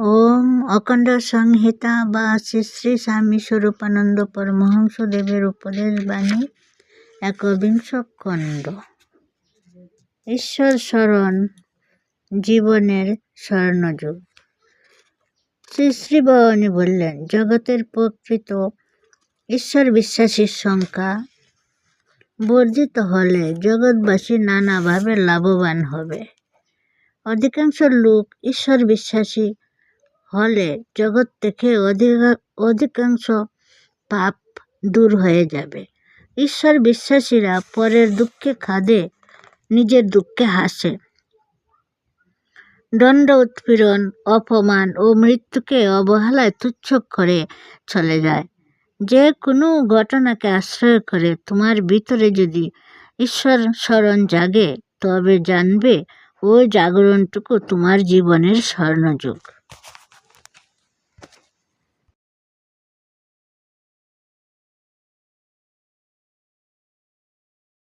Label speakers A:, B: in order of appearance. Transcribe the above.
A: ওম অখণ্ড সংহিতা বা শ্রী শ্রী স্বামী স্বরূপানন্দ পরমহংস দেবের উপদেশ বাণী, একবিংশ খণ্ড। ঈশ্বর স্মরণ, জীবনের স্বর্ণযুগ। শ্রী শ্রী ভবানী বললেন, জগতের প্রকৃত ঈশ্বর বিশ্বাসীর সংখ্যা বর্ধিত হলে জগৎবাসী নানাভাবে লাভবান হবে। অধিকাংশ লোক ঈশ্বর বিশ্বাসী হলে জগৎ থেকে অধিকাংশ পাপ দূর হয়ে যাবে। ঈশ্বর বিশ্বাসীরা পরের দুঃখে খাদে, নিজের দুঃখে হাসে। দণ্ড উৎপীড়ন, অপমান ও মৃত্যুকে অবহেলায় তুচ্ছ করে চলে যায়। যে কোনো ঘটনাকে আশ্রয় করে তোমার ভিতরে যদি ঈশ্বর স্মরণ জাগে, তবে জানবে ওই জাগরণটুকু তোমার জীবনের স্বর্ণযুগ।